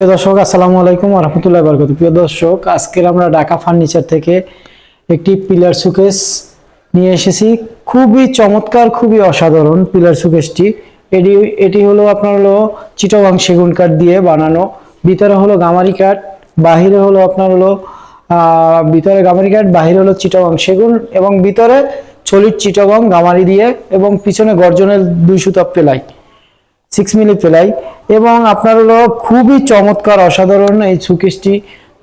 প্রিয় দর্শক, আসসালামু আলাইকুম রহমতুল্লাহ বরকত প্রিয় দর্শক, আজকের আমরা ঢাকা ফার্নিচার থেকে একটি পিলার সুকেস নিয়ে এসেছি। খুবই চমৎকার, খুবই অসাধারণ পিলার সুকেসটি। এটি এটি হলো আপনার হলো চিটাগাং সেগুন কাঠ দিয়ে বানানো। ভিতরে হলো গামারি কাঠ, বাহিরে হলো আপনার হলো ভিতরে গামারি কাঠ, বাহিরে হলো চিটাগাং সেগুন এবং ভিতরে ছলির চিটাগাং গামারি দিয়ে এবং পিছনে গর্জনের দুই সুতা পেলাই। সিক্স মিলি পেলাই এবং আপনার হলো খুবই চমৎকার, অসাধারণ এই সুকেশটি।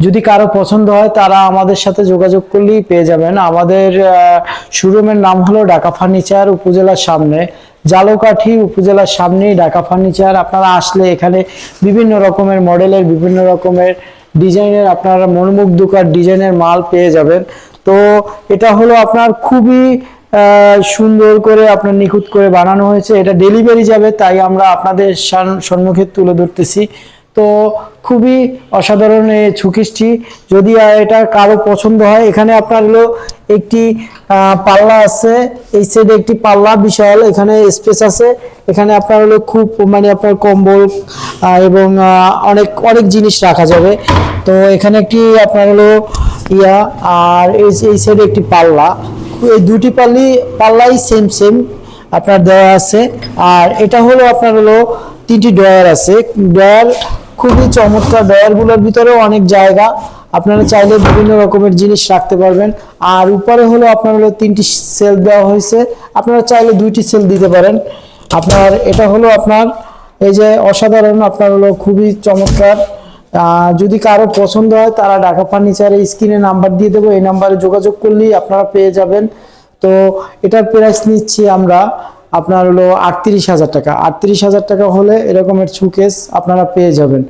যদি কারও পছন্দ হয়, তারা আমাদের সাথে যোগাযোগ করলেই পেয়ে যাবেন। আমাদের শোরুমের নাম হলো ঢাকা ফার্নিচার উপজেলার সামনে। জালকাঠি উপজেলার সামনেই ঢাকা ফার্নিচার। আপনারা আসলে এখানে বিভিন্ন রকমের মডেলের, বিভিন্ন রকমের ডিজাইনের আপনার মনোমুগ্ধকর ডিজাইনের মাল পেয়ে যাবেন। তো এটা হলো আপনার খুবই সুন্দর করে আপনার নিখুঁত করে বানানো হয়েছে। এটা ডেলিভারি যাবে, তাই আমরা আপনাদের সম্মুখে তুলে ধরতেছি। তো খুবই অসাধারণ এই ছুকিসটি যদি এটা কারও পছন্দ হয়, এখানে আপনার হলো একটি পাল্লা আছে। এই সাইডে একটি পাল্লা বিশাল, এখানে স্পেস আছে। এখানে আপনার হলো খুব মানে আপনার কম্বল এবং অনেক অনেক জিনিস রাখা যাবে। তো এখানে একটি আপনার হলো ইয়া আর এই সাইডে একটি পাল্লা। এই দুটি পাল্লি, পাল্লাই সেম সেম আপনার দেওয়া আছে। আর এটা হলো আপনার হলো তিনটি ডয়ার আছে। ডয়ার খুবই চমৎকার। ডয়ারগুলোর ভিতরেও অনেক জায়গা। আপনারা চাইলে বিভিন্ন রকমের জিনিস রাখতে পারবেন। আর উপরে হলো আপনার হলো তিনটি সেল দেওয়া হয়েছে। আপনারা চাইলে দুইটি সেল দিতে পারেন। আপনার, এটা হলো আপনার, এই যে অসাধারণ, আপনার হলো খুবই চমৎকার। যদি কারও পছন্দ হয়, তারা ঢাকা ফার্নিচারে স্ক্রিনে নাম্বার দিয়ে দেবো। এই নাম্বারে যোগাযোগ করলেই আপনারা পেয়ে যাবেন। তো এটার প্রাইস নিচ্ছি আমরা আপনার হলো আটত্রিশ হাজার টাকা। আটত্রিশ হাজার টাকা হলে এরকমের সুকেস আপনারা পেয়ে যাবেন।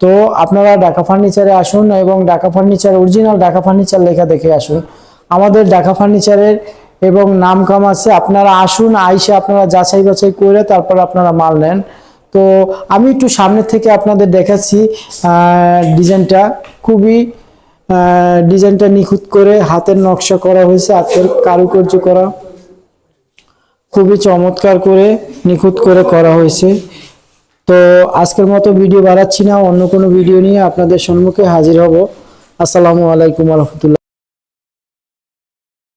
তো আপনারা ঢাকা ফার্নিচারে আসুন এবং Dhaka furniture original Dhaka furniture লেখা দেখে আসুন। আমাদের ঢাকা ফার্নিচারের এবং নাম কাম আছে, আপনারা আসুন, আইসে আপনারা যাচাই বাছাই করে তারপর আপনারা মাল নেন। তো আমি একটু সামনে থেকে আপনাদের দেখাচ্ছি ডিজাইনটা। খুবই ডিজাইনটা নিখুঁত করে হাতের নকশা করা হয়েছে, হাতের কারুকার্য করা। খুবই চমৎকার করে নিখুঁত করে করা হয়েছে। তো আজকের মতো ভিডিও বাড়াচ্ছি না, অন্য কোনো ভিডিও নিয়ে আপনাদের সম্মুখে হাজির হব। আসসালামু আলাইকুম রহমতুল্লাহ।